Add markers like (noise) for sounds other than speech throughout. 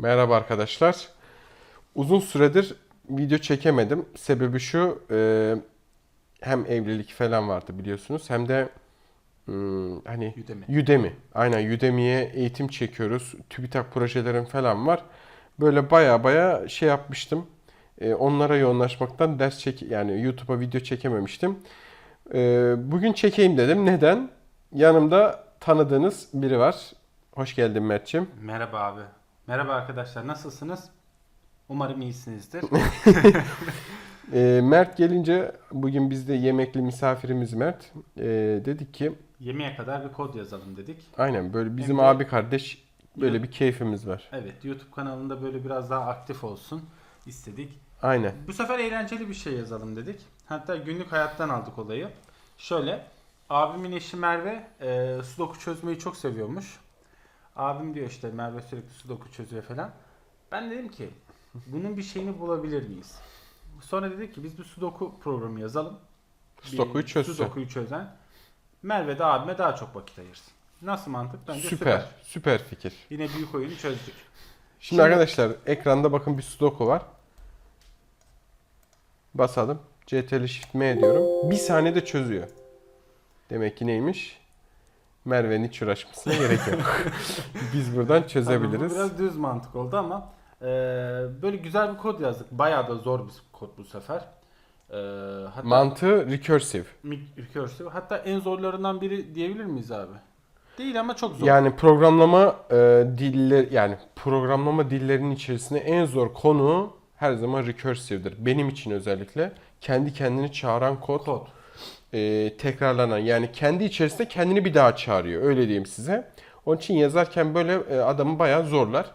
Merhaba arkadaşlar. Uzun süredir video çekemedim. Sebebi şu, e, hem evlilik falan vardı biliyorsunuz hem de hmm, hani Udemy. Udemy. Aynen Udemy'ye eğitim çekiyoruz. TÜBİTAK projelerim falan var. Böyle baya baya şey yapmıştım. E, onlara yoğunlaşmaktan ders çek yani YouTube'a video çekememiştim. E, bugün çekeyim dedim. Neden? Yanımda tanıdığınız biri var. Hoş geldin Mert'ciğim. Merhaba abi. Merhaba arkadaşlar nasılsınız? Umarım iyisinizdir. (laughs) (laughs) E, Mert gelince bugün bizde yemekli misafirimiz Mert. E, dedik ki Yemeğe kadar bir kod yazalım dedik. aynen böyle bizim Hem de- abi kardeş böyle bir keyfimiz var. Evet YouTube kanalında böyle biraz daha aktif olsun istedik. Aynen. Bu sefer eğlenceli bir şey yazalım dedik. Hatta günlük hayattan aldık olayı. Şöyle abimin eşi Merve e, sudoku çözmeyi çok seviyormuş. Abim diyor işte Merve sürekli sudoku çözüyor falan. Ben dedim ki bunun bir şeyini bulabilir miyiz? Sonra dedik ki biz bir sudoku programı yazalım. Sudoku'yu çözsün. Sudoku'yu çözen. Merve de abime daha çok vakit ayırsın. Nasıl mantık? Bence süper. Süper. Süper fikir. Yine büyük oyunu çözdük. Şimdi, Şimdi- arkadaşlar ekranda bakın bir sudoku var. Basalım. CTRL Shift M diyorum. Bir saniyede çözüyor. Demek ki neymiş? Merve'nin hiç uğraşmasına gerek yok. (laughs) Biz buradan Tabii bu çözebiliriz. biraz düz mantık oldu ama e, böyle güzel bir kod yazdık. Bayağı da zor bir kod bu sefer. E, hatta Mantığı recursive. recursive. Hatta en zorlarından biri diyebilir miyiz abi? Değil ama çok zor. Yani programlama e, diller yani programlama dillerinin içerisinde en zor konu her zaman recursive'dir. Benim için özellikle kendi kendini çağıran kod, kod. E, tekrarlanan yani kendi içerisinde kendini bir daha çağırıyor öyle diyeyim size. Onun için yazarken böyle e, adamı bayağı zorlar.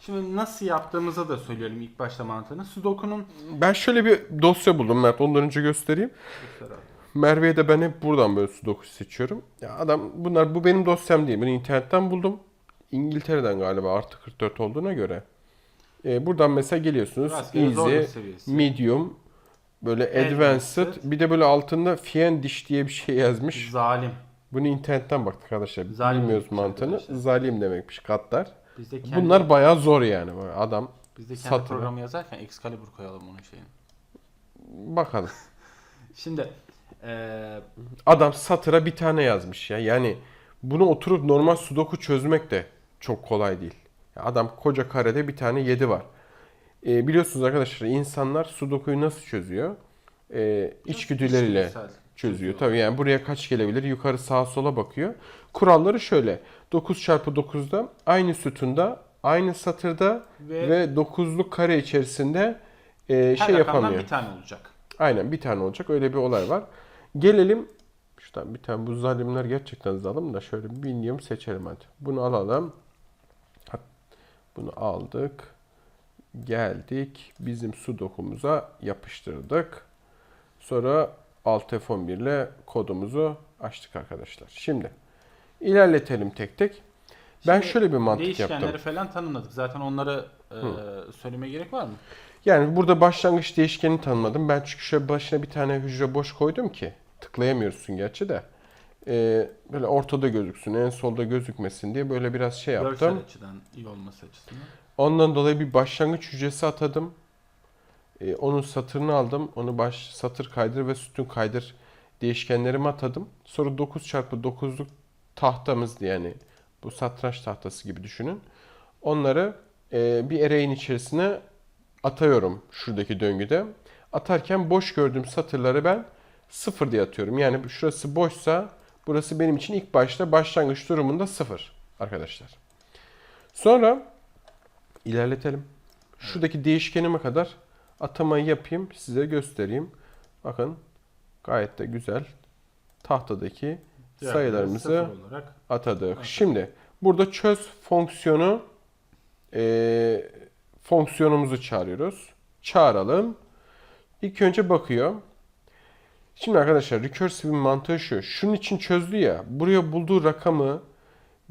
Şimdi nasıl yaptığımızı da söyleyelim ilk başta mantığını. Sudoku'nun Ben şöyle bir dosya buldum Mert ondan önce göstereyim. Merve'ye de ben hep buradan böyle sudoku seçiyorum. Ya adam bunlar bu benim dosyam değil. Bunu internetten buldum. İngiltere'den galiba artı 44 olduğuna göre. Ee, buradan mesela geliyorsunuz. Rastgele Easy, medium, böyle advanced. Advanced. Bir de böyle altında fiendish diye bir şey yazmış. Zalim. Bunu internetten baktık arkadaşlar. Zalim Bilmiyoruz demekmiş mantığını. arkadaşlar. Zalim demekmiş katlar. Biz de kendi, Bunlar bayağı zor yani. Böyle adam biz de kendi satırı. programı yazarken Excalibur koyalım onun şeyini. bakalım. (laughs) Şimdi e, Adam satıra bir tane yazmış ya. Yani bunu oturup normal sudoku çözmek de çok kolay değil. Ya Adam koca karede bir tane 7 var. Ee, biliyorsunuz arkadaşlar insanlar sudokuyu nasıl çözüyor? Ee, içgüdüleriyle çözüyor. Tabii yani buraya kaç gelebilir? Yukarı sağa sola bakıyor. Kuralları şöyle. 9 çarpı 9'da aynı sütunda, aynı satırda Ve, ve 9'luk kare içerisinde e, her şey yapamıyor. bir tane olacak. Aynen bir tane olacak. Öyle bir olay var. Gelelim. Şuradan bir tane bu zalimler gerçekten zalim da şöyle bir medium seçelim hadi. Bunu alalım. Bunu aldık. Geldik. Bizim sudokumuza yapıştırdık. Sonra Alt F11 ile kodumuzu açtık arkadaşlar. Şimdi ilerletelim tek tek. Ben Şimdi şöyle bir mantık Değişkenleri yaptım. falan tanımladık. Zaten onları e, söylemeye gerek var mı? Yani burada başlangıç değişkenini tanımladım. Ben çünkü şöyle başına bir tane hücre boş koydum ki tıklayamıyorsun gerçi de. Ee, böyle ortada gözüksün, en solda gözükmesin diye böyle biraz şey yaptım. Görsel açıdan iyi olması açısından. Ondan dolayı bir başlangıç hücresi atadım. Ee, onun satırını aldım. Onu baş satır kaydır ve sütun kaydır değişkenlerimi atadım. Sonra 9 çarpı 9'luk tahtamızdı yani bu satranç tahtası gibi düşünün. Onları e, bir array'in içerisine atıyorum şuradaki döngüde. Atarken boş gördüğüm satırları ben sıfır diye atıyorum. Yani şurası boşsa burası benim için ilk başta başlangıç durumunda sıfır arkadaşlar. Sonra ilerletelim. Şuradaki değişkenime kadar atamayı yapayım size göstereyim. Bakın gayet de güzel tahtadaki sayılarımızı Sıfır olarak atadık. Şimdi burada çöz fonksiyonu e, fonksiyonumuzu çağırıyoruz. Çağıralım. İlk önce bakıyor. Şimdi arkadaşlar recursive'in mantığı şu. Şunun için çözdü ya. Buraya bulduğu rakamı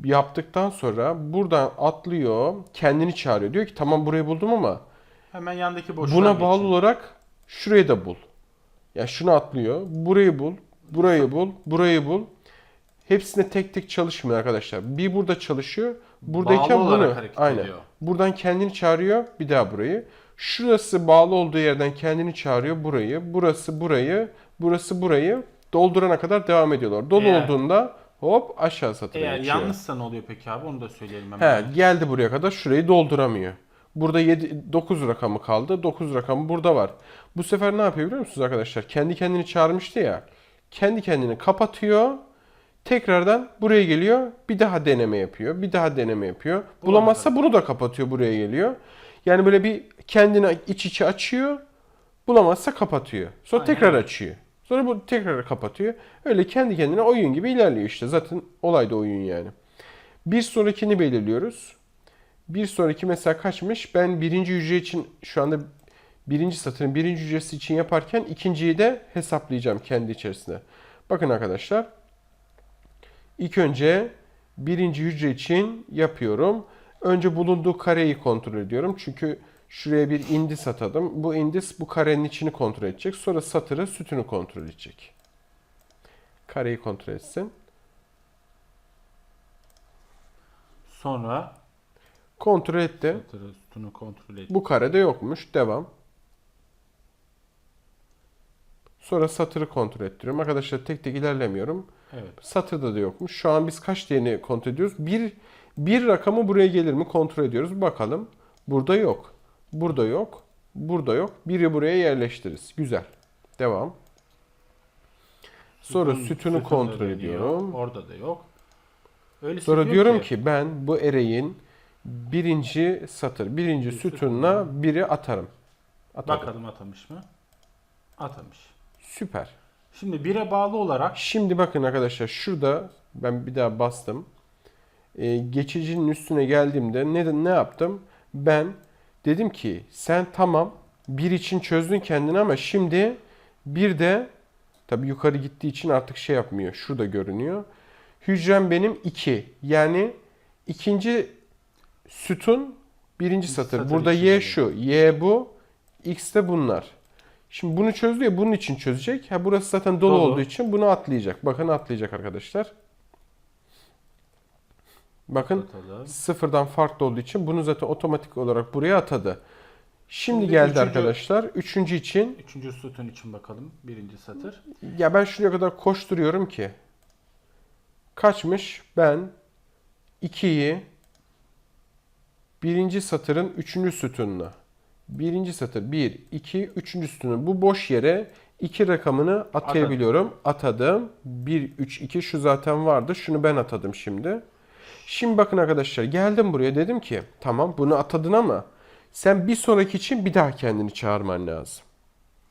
yaptıktan sonra buradan atlıyor. Kendini çağırıyor. Diyor ki tamam burayı buldum ama hemen yandaki boşluğa Buna bağlı geçin. olarak şurayı da bul. Ya şunu atlıyor. Burayı bul. Burayı bul. Burayı bul. Hepsine tek tek çalışmıyor arkadaşlar. Bir burada çalışıyor. Buradayken Bağlı bunu aynen. ediyor. Buradan kendini çağırıyor bir daha burayı. Şurası bağlı olduğu yerden kendini çağırıyor burayı. Burası burayı. Burası burayı. Doldurana kadar devam ediyorlar. Dolu Eğer- olduğunda hop aşağı satıra Eğer geçiyor. yanlışsa ne oluyor peki abi? Onu da söyleyelim hemen. He, geldi buraya kadar şurayı dolduramıyor. Burada 7, 9 rakamı kaldı. 9 rakamı burada var. Bu sefer ne yapıyor biliyor musunuz arkadaşlar? Kendi kendini çağırmıştı ya. Kendi kendini kapatıyor. Tekrardan buraya geliyor. Bir daha deneme yapıyor. Bir daha deneme yapıyor. Bulamazsa bunu da kapatıyor. Buraya geliyor. Yani böyle bir kendini iç içe açıyor. Bulamazsa kapatıyor. Sonra Aynen. tekrar açıyor. Sonra bu tekrar kapatıyor. Öyle kendi kendine oyun gibi ilerliyor işte. Zaten olay da oyun yani. Bir sonrakini belirliyoruz. Bir sonraki mesela kaçmış? Ben birinci hücre için şu anda birinci satırın birinci hücresi için yaparken ikinciyi de hesaplayacağım kendi içerisinde. Bakın arkadaşlar. İlk önce birinci hücre için yapıyorum. Önce bulunduğu kareyi kontrol ediyorum. Çünkü şuraya bir indis atadım. Bu indis bu karenin içini kontrol edecek. Sonra satırı sütunu kontrol edecek. Kareyi kontrol etsin. Sonra Kontrol etti. satırı sütunu kontrol et. Bu karede yokmuş. Devam. Sonra satırı kontrol ettiriyorum. Arkadaşlar tek tek ilerlemiyorum. Evet. Satırda da yokmuş. Şu an biz kaç değerini kontrol ediyoruz? Bir, bir rakamı buraya gelir mi kontrol ediyoruz. Bakalım. Burada yok. Burada yok. Burada yok. Biri buraya yerleştiririz. Güzel. Devam. Sonra Sütun- sütunu sütun da kontrol ediyorum. Orada da yok. Öyle Sonra diyor diyorum ki ben bu ereğin birinci satır, birinci Bir sütununa biri atarım. Atadım. bakalım atamış mı? Atamış. Süper. Şimdi bire bağlı olarak Şimdi bakın arkadaşlar şurada ben bir daha bastım. Ee, geçicinin üstüne geldiğimde ne, ne yaptım? Ben dedim ki sen tamam bir için çözdün kendini ama şimdi bir de tabi yukarı gittiği için artık şey yapmıyor. Şurada görünüyor. Hücrem benim 2. Yani ikinci sütun birinci satır. satır Burada y şu, y bu, x de bunlar. Şimdi bunu çözdü ya bunun için çözecek. Ha burası zaten dolu, Dolu. olduğu için bunu atlayacak. Bakın atlayacak arkadaşlar. Bakın atalım. sıfırdan farklı olduğu için bunu zaten otomatik olarak buraya atadı. Şimdi, Şimdi geldi üçüncü- arkadaşlar. Üçüncü için Üçüncü sütun için bakalım. Birinci satır. ya ben şuraya kadar koşturuyorum ki kaçmış? Ben 2'yi birinci satırın üçüncü sütununa birinci satır 1, 2, üçüncü sütunu bu boş yere 2 rakamını atayabiliyorum. Atadım. 1, 3, 2 şu zaten vardı. Şunu ben atadım şimdi. Şimdi bakın arkadaşlar geldim buraya dedim ki tamam bunu atadın ama sen bir sonraki için bir daha kendini çağırman lazım.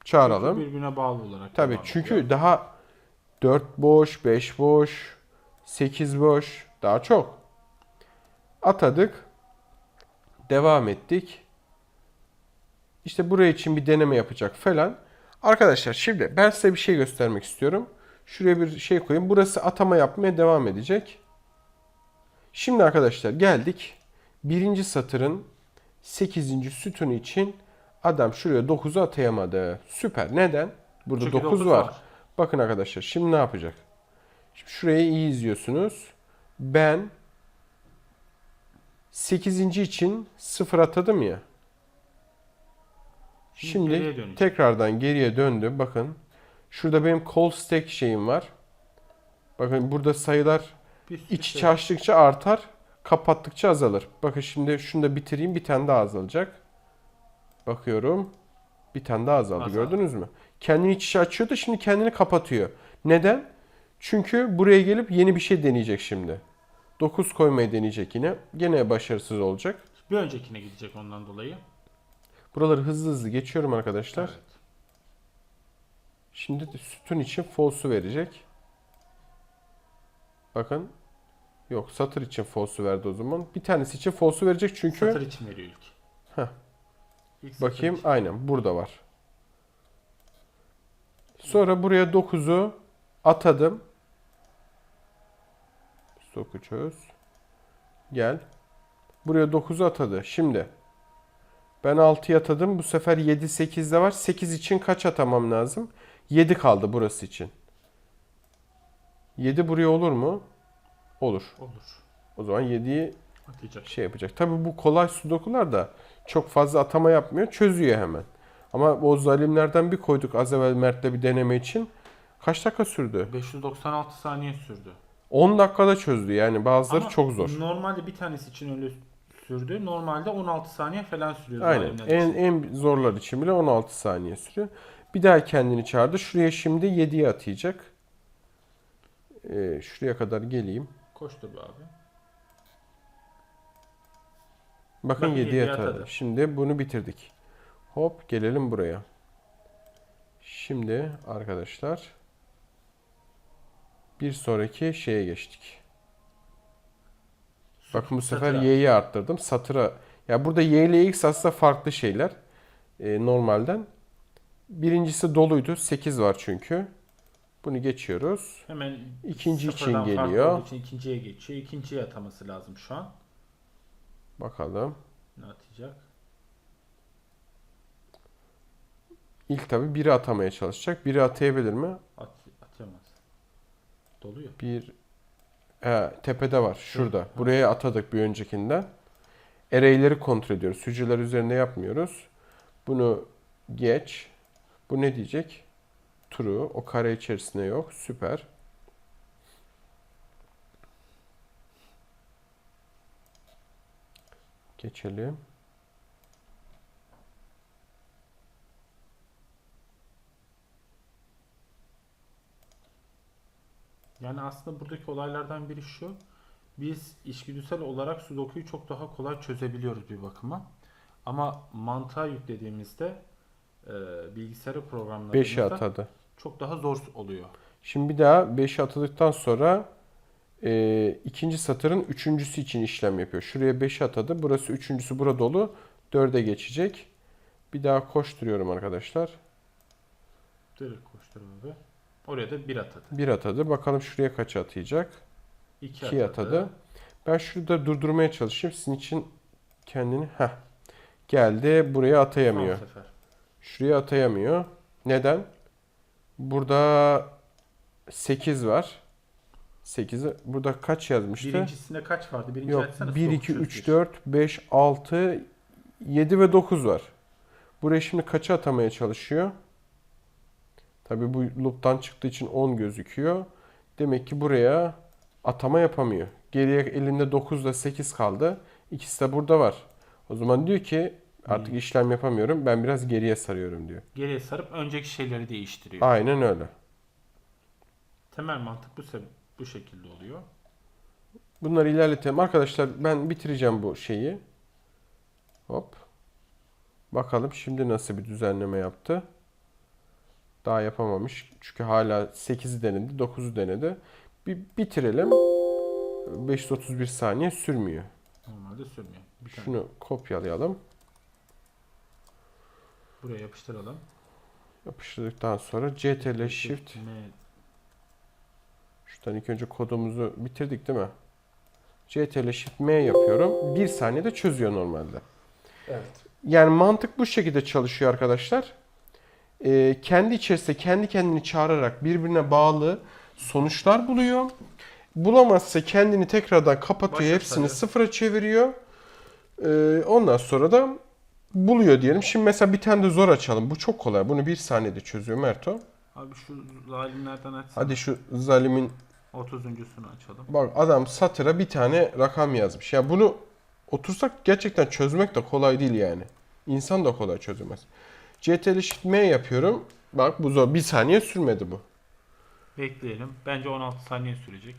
Çağıralım. Çünkü birbirine bağlı olarak. Tabii devam çünkü ediyor. daha 4 boş, 5 boş, 8 boş, daha çok. Atadık. Devam ettik. İşte buraya için bir deneme yapacak falan. Arkadaşlar şimdi ben size bir şey göstermek istiyorum. Şuraya bir şey koyayım. Burası atama yapmaya devam edecek. Şimdi arkadaşlar geldik. Birinci satırın 8. sütunu için adam şuraya 9'u atayamadı. Süper. Neden? Burada Çünkü 9 dokuz var. Bakın arkadaşlar şimdi ne yapacak? Şimdi şurayı iyi izliyorsunuz. Ben 8. için 0 atadım ya. Şimdi geriye Şimdi dönecek. tekrardan geriye döndü. Bakın. Şurada benim call stack şeyim var. Bakın burada sayılar iç şey- açtıkça artar. Kapattıkça azalır. Bakın şimdi şunu da bitireyim. Bir tane daha azalacak. Bakıyorum. Bir tane daha azaldı. Azaldı. Gördünüz mü? Kendini iç içe açıyordu. Şimdi kendini kapatıyor. Neden? Çünkü buraya gelip yeni bir şey deneyecek şimdi. 9 koymayı deneyecek yine. Gene başarısız olacak. Bir öncekine gidecek ondan dolayı. Buraları hızlı hızlı geçiyorum arkadaşlar. Evet. Şimdi de sütun için false'u verecek. Bakın. Yok satır için false'u verdi o zaman. Bir tanesi için false'u verecek çünkü Satır için veriyor ilk. Heh. İlk bakayım için. aynen burada var. Sonra buraya 9'u atadım. Stoku çöz. Gel. Buraya 9'u atadı. Şimdi ben 6'yı atadım. Bu sefer 7 8'de var. 8 için kaç atamam lazım? 7 kaldı burası için. 7 buraya olur mu? Olur. Olur. O zaman 7'yi Atacak. şey yapacak. Tabii bu kolay sudokular da çok fazla atama yapmıyor. Çözüyor hemen. Ama o zalimlerden bir koyduk az evvel Mert'le bir deneme için. Kaç dakika sürdü? 596 saniye sürdü. 10 dakikada çözdü yani bazıları Ama çok zor. Normalde bir tanesi için öyle sürdü. Normalde 16 saniye falan sürüyor. Aynen. zalimler En, için. en zorlar için bile 16 saniye sürüyor. Bir daha kendini çağırdı. Şuraya şimdi 7'ye atayacak. Ee, şuraya kadar geleyim. Koştur be abi. Bakın Bakın 7'ye yediye atadı. Şimdi bunu bitirdik. Hop gelelim buraya. Şimdi arkadaşlar bir sonraki şeye geçtik. Bakın bu sefer Satıra. y'yi arttırdım. Satıra. Ya burada y ile x aslında farklı şeyler. Ee, normalden. Birincisi doluydu. 8 var çünkü. Bunu geçiyoruz. Hemen İkinci için geliyor. için ikinciye geçiyor. İkinciye ataması lazım şu an. Bakalım. Ne atacak? İlk tabi biri atamaya çalışacak. Biri atayabilir mi? At, atamaz. Doluyor. Bir he, tepede var. Şurada. Buraya atadık bir öncekinden. Array'leri kontrol ediyoruz. Hücreler üzerinde yapmıyoruz. Bunu geç. Bu ne diyecek? True. O kare içerisinde yok. Süper. Geçelim. Yani aslında buradaki olaylardan biri şu. Biz içgüdüsel olarak sudokuyu çok daha kolay çözebiliyoruz bir bakıma. Ama mantığa yüklediğimizde e, bilgisayarı 5'e programladığımızda atadı. Çok daha zor oluyor. Şimdi bir daha 5'e atıldıktan sonra e, ikinci satırın üçüncüsü için işlem yapıyor. Şuraya 5'e atadı. Burası üçüncüsü burada dolu. 4'e geçecek. Bir daha koşturuyorum arkadaşlar. Direkt koştur abi. Oraya da bir atadı. 1 atadı. Bakalım şuraya kaç atayacak? İki 2 atadı. Ben şurada durdurmaya çalışayım. Sizin için kendini... Heh. Geldi. Buraya atayamıyor. Şuraya atayamıyor. Neden? Burada 8 var. 8'i burada kaç yazmıştı? Birincisinde kaç vardı? Birinci Yok. açsana. 1, stop 2, 3, çözgüç. 4, 5, 6, 7 ve 9 var. Buraya şimdi kaça atamaya çalışıyor? Tabi bu loop'tan çıktığı için 10 gözüküyor. Demek ki buraya atama yapamıyor. Geriye elinde 9 ile 8 kaldı. İkisi de burada var. O zaman diyor ki artık işlem yapamıyorum. Ben biraz geriye sarıyorum diyor. Geriye sarıp önceki şeyleri değiştiriyor. Aynen öyle. Temel mantık bu se- bu şekilde oluyor. Bunları ilerletelim. Arkadaşlar ben bitireceğim bu şeyi. Hop. Bakalım şimdi nasıl bir düzenleme yaptı. Daha yapamamış. Çünkü hala 8'i denedi, 9'u denedi. Bir bitirelim. 531 saniye sürmüyor. Normalde sürmüyor. Bir tane Şunu kopyalayalım. Buraya yapıştıralım. Yapıştırdıktan sonra CTRL Shift. Şuradan ilk önce kodumuzu bitirdik değil mi? CTRL Shift M yapıyorum. 1 saniyede çözüyor normalde. Evet. Yani mantık bu şekilde çalışıyor arkadaşlar. Ee, kendi içerisinde kendi kendini çağırarak birbirine bağlı sonuçlar buluyor. Bulamazsa kendini tekrardan kapatıyor. Başa hepsini sarıyor. sıfıra çeviriyor. Ee, ondan sonra da buluyor diyelim. Şimdi mesela bir tane de zor açalım. Bu çok kolay. Bunu bir saniyede çözüyor Merto. Abi şu zalimlerden açsana. Hadi şu zalimin 30.sunu açalım. Bak adam satıra bir tane rakam yazmış. Ya bunu otursak gerçekten çözmek de kolay değil yani. İnsan da kolay çözemez. CTRL Shift M yapıyorum. Bak bu zor. Bir saniye sürmedi bu. Bekleyelim. Bence 16 saniye sürecek.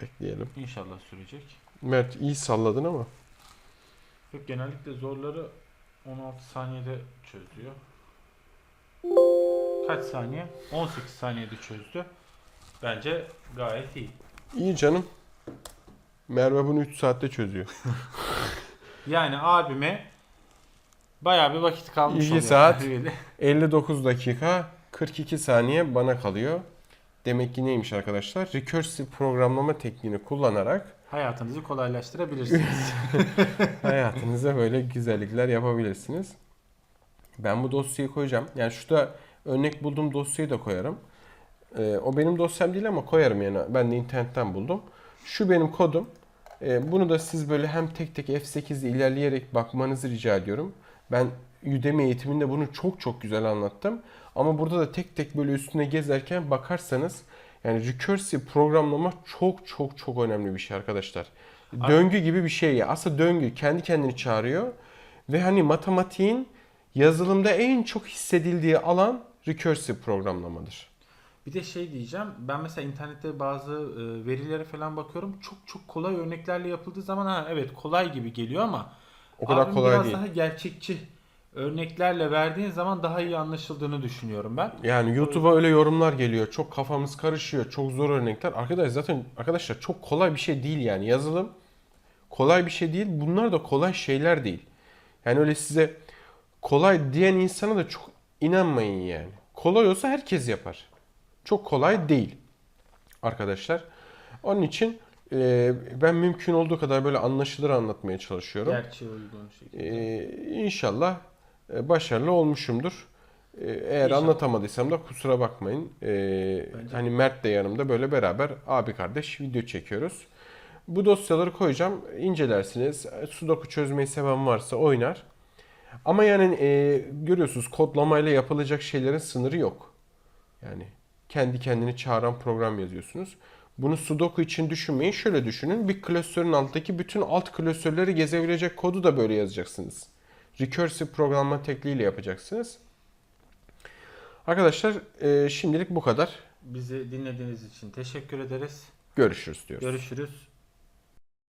Bekleyelim. İnşallah sürecek. Mert iyi salladın ama. Yok genellikle zorları 16 saniyede çözüyor. Kaç saniye? 18 saniyede çözdü. Bence gayet iyi. İyi canım. Merve bunu 3 saatte çözüyor. (laughs) Yani abime bayağı bir vakit kalmış İki oluyor. saat. (laughs) Öyle. 59 dakika 42 saniye bana kalıyor. Demek ki neymiş arkadaşlar? Recursive programlama tekniğini kullanarak Hayatınızı kolaylaştırabilirsiniz. (laughs) Hayatınıza böyle güzellikler yapabilirsiniz. Ben bu dosyayı koyacağım. Yani şurada örnek bulduğum dosyayı da koyarım. Ee, o benim dosyam değil ama koyarım yani. Ben de internetten buldum. Şu benim kodum. E, bunu da siz böyle hem tek tek F8'de ilerleyerek bakmanızı rica ediyorum. Ben Udemy eğitiminde bunu çok çok güzel anlattım. Ama burada da tek tek böyle üstüne gezerken bakarsanız yani recursive programlama çok çok çok önemli bir şey arkadaşlar. Döngü gibi bir şey ya. Aslında döngü kendi kendini çağırıyor. Ve hani matematiğin yazılımda en çok hissedildiği alan recursive programlamadır. Bir de şey diyeceğim. Ben mesela internette bazı e, verilere falan bakıyorum. Çok çok kolay örneklerle yapıldığı zaman ha evet kolay gibi geliyor ama O kadar kolay biraz değil. daha gerçekçi örneklerle verdiğin zaman daha iyi anlaşıldığını düşünüyorum ben. Yani YouTube'a öyle yorumlar geliyor. Çok kafamız karışıyor. Çok zor örnekler. Arkadaş zaten arkadaşlar çok kolay bir şey değil yani. Yazılım kolay bir şey değil. Bunlar da kolay şeyler değil. Yani öyle size kolay diyen insana da çok inanmayın yani. Kolay olsa herkes yapar. Çok kolay değil arkadaşlar. Onun için e, ben mümkün olduğu kadar böyle anlaşılır anlatmaya çalışıyorum. Gerçeğe uygun şekilde. Ee, inşallah e, başarılı olmuşumdur. Ee, eğer İnşallah. anlatamadıysam da kusura bakmayın. Ee, hani Mert de yanımda böyle beraber abi kardeş video çekiyoruz. Bu dosyaları koyacağım. incelersiniz. Sudoku çözmeyi seven varsa oynar. Ama yani e, görüyorsunuz kodlamayla yapılacak şeylerin sınırı yok. Yani kendi kendini çağıran program yazıyorsunuz. Bunu Sudoku için düşünmeyin. Şöyle düşünün. Bir klasörün altındaki bütün alt klasörleri gezebilecek kodu da böyle yazacaksınız. Recursive programlama tekniğiyle yapacaksınız. Arkadaşlar e, şimdilik bu kadar. Bizi dinlediğiniz için teşekkür ederiz. Görüşürüz diyoruz. Görüşürüz.